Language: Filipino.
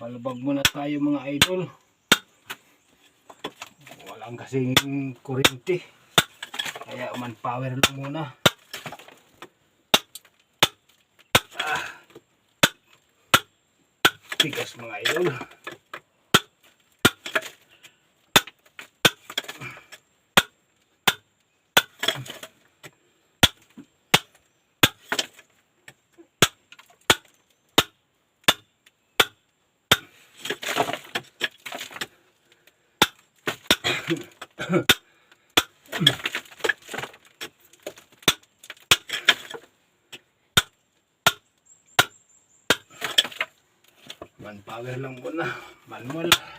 Balbag muna tayo mga idol. Walang kasing kuryente. Kaya man power lang muna. Ah. Tigas mga idol. Man power lang muna. Manual.